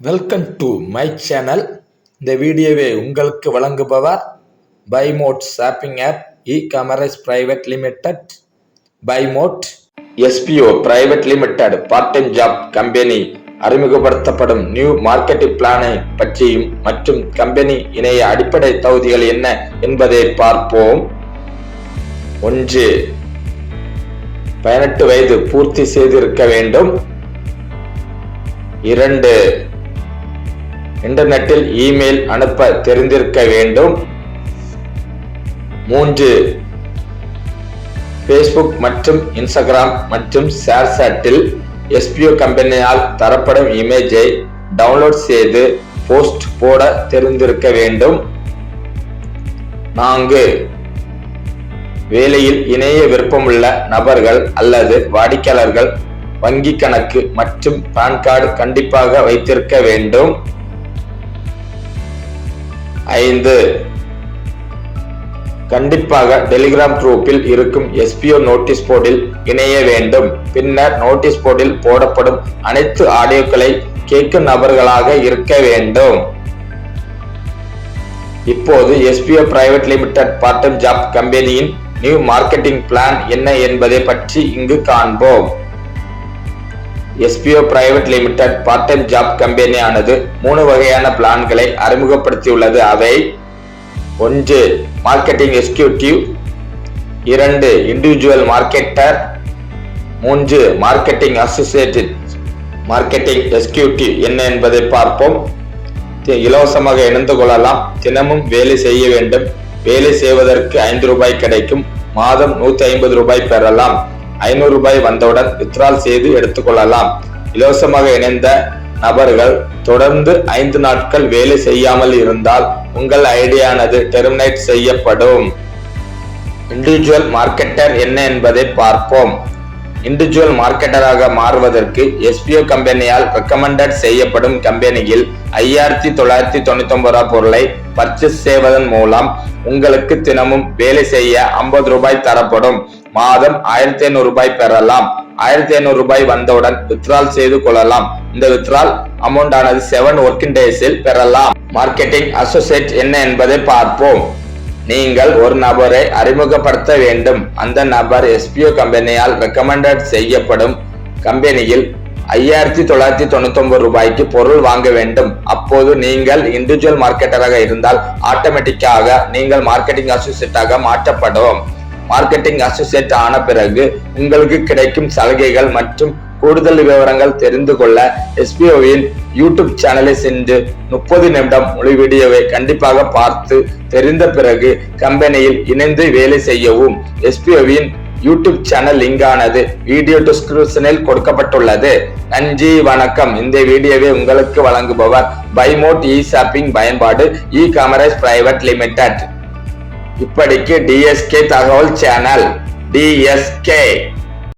Welcome to my channel இந்த வீடியோவை உங்களுக்கு வழங்குபவர் பைமோட் shopping app e commerce private limited பைமோட் SPO private limited part time job company அறிமுகப்படுத்தப்படும் new marketing பிளானை பற்றியும் மற்றும் கம்பெனி இணைய அடிப்படை தகுதிகள் என்ன என்பதை பார்ப்போம். ஒன்று பதினெட்டு வயது பூர்த்தி செய்திருக்க வேண்டும். இரண்டு இன்டர்நெட்டில் இமெயில் அனுப்ப தெரிந்திருக்க வேண்டும். மூன்று ஃபேஸ்புக் மற்றும் இன்ஸ்டாகிராம் மற்றும் ஷேர்சாட்டில் எஸ்பிஓ கம்பெனியால் தரப்படும் இமேஜை டவுன்லோட் செய்து போஸ்ட் போட தெரிந்திருக்க வேண்டும். நான்கு வேலையில் இணைய விருப்பமுள்ள நபர்கள் அல்லது வாடிக்கையாளர்கள் வங்கி கணக்கு மற்றும் பான் கார்டு கண்டிப்பாக வைத்திருக்க வேண்டும். ஐந்து. கண்டிப்பாக டெலிகிராம் குரூப்பில் இருக்கும் எஸ்பிஓ நோட்டீஸ் போர்டில் இணைய வேண்டும். பின்னர் நோட்டீஸ் போர்டில் போடப்படும் அனைத்து ஆடியோக்களை கேட்கும் நபர்களாக இருக்க வேண்டும். இப்போது SPO private limited part time job கம்பெனியின் நியூ மார்க்கெட்டிங் பிளான் என்ன என்பதை பற்றி இங்கு காண்போம். SPO private limited part time job கம்பெனியானது மூணு வகையான பிளான்களை அறிமுகப்படுத்தியுள்ளது. அவை ஒன்று மார்க்கெட்டிங் எக்ஸிக்யூட்டிவ் இரண்டு இண்டிவிஜுவல் மார்க்கெட்டர் மூன்று மார்க்கெட்டிங் அசோசியேட்டட் மார்க்கெட்டிங் எக்ஸிக்யூட்டிவ் என்ன என்பதை பார்ப்போம். இலவசமாக இணைந்து கொள்ளலாம். தினமும் வேலை செய்ய வேண்டும். வேலை செய்வதற்கு ஐந்து ரூபாய் கிடைக்கும். மாதம் நூற்றி ஐம்பது ரூபாய் பெறலாம். ஐநூறு ரூபாய் வந்தவுடன் வித்ரால் செய்து எடுத்துக்கொள்ளலாம் இலவசமாக இணைந்த நபர்கள் தொடர்ந்து ஐந்து நாட்கள் வேலை செய்யாமல் இருந்தால் உங்கள் ஐடியானது டெர்மினேட் செய்யப்படும். இண்டிவிஜுவல் மார்க்கெட்டர் என்ன என்பதை பார்ப்போம். இண்டிவிஜுவல் மார்க்கெட்டராக மாறுவதற்கு எஸ்பிஓ கம்பெனியால் ரெக்கமெண்டட் செய்யப்படும் கம்பெனியில் ஐயாயிரத்தி தொள்ளாயிரத்தி தொண்ணூத்தி ஒன்பது ரூபாய் பொருளை பர்ச்சேஸ் செய்வதன் மூலம் உங்களுக்கு தினமும் வேலை செய்ய ஐம்பது ரூபாய் தரப்படும். மாதம் ஆயிரத்தி ஐநூறு ரூபாய் பெறலாம். ஆயிரத்தி ஐநூறு ரூபாய் வந்தவுடன் வித்ரால் செய்து கொள்ளலாம். இந்த வித்ரால் அமௌண்ட் ஆனது செவன் ஒர்க்கிங் டேஸில் பெறலாம். மார்க்கெட்டிங் அசோசியேட் என்ன என்பதை பார்ப்போம். நீங்கள் ஒரு நபரை அறிமுகப்படுத்த வேண்டும். அந்த நபர் எஸ்பிஓ கம்பெனியால் ரெக்கமெண்டட் செய்யப்படும். கம்பெனியில் ஐயாயிரத்தி தொள்ளாயிரத்தி தொண்ணூத்தி ஒன்பது ரூபாய்க்கு பொருள் வாங்க வேண்டும். அப்போது நீங்கள் இண்டிவிஜுவல் மார்க்கெட்டராக இருந்தால் ஆட்டோமேட்டிக்காக நீங்கள் மார்க்கெட்டிங் அசோசியேட்டாக மாற்றப்படும். மார்க்கெட்டிங் அசோசியேட் ஆன பிறகு உங்களுக்கு கிடைக்கும் சலுகைகள் மற்றும் கூடுதல் விவரங்கள் தெரிந்து கொள்ள எஸ்பிஓவின் யூடியூப் சேனலை சென்று முப்பது நிமிடம் முழு வீடியோவை கண்டிப்பாக பார்த்து தெரிந்த பிறகு கம்பெனியில் இணைந்து வேலை செய்யவும். எஸ்பிஓவின் யூடியூப் சேனல் லிங்கானது வீடியோ டிஸ்கிரிப்ஷனில் கொடுக்கப்பட்டுள்ளது. நன்றி வணக்கம். இந்த வீடியோவை உங்களுக்கு வழங்குபவர் பைமோட் இ ஷாப்பிங் பயன்பாடு இ காமர்ஸ் பிரைவேட் லிமிடெட் இப்படிக்கு டிஎஸ்கே தகவல் சேனல். டிஎஸ்கே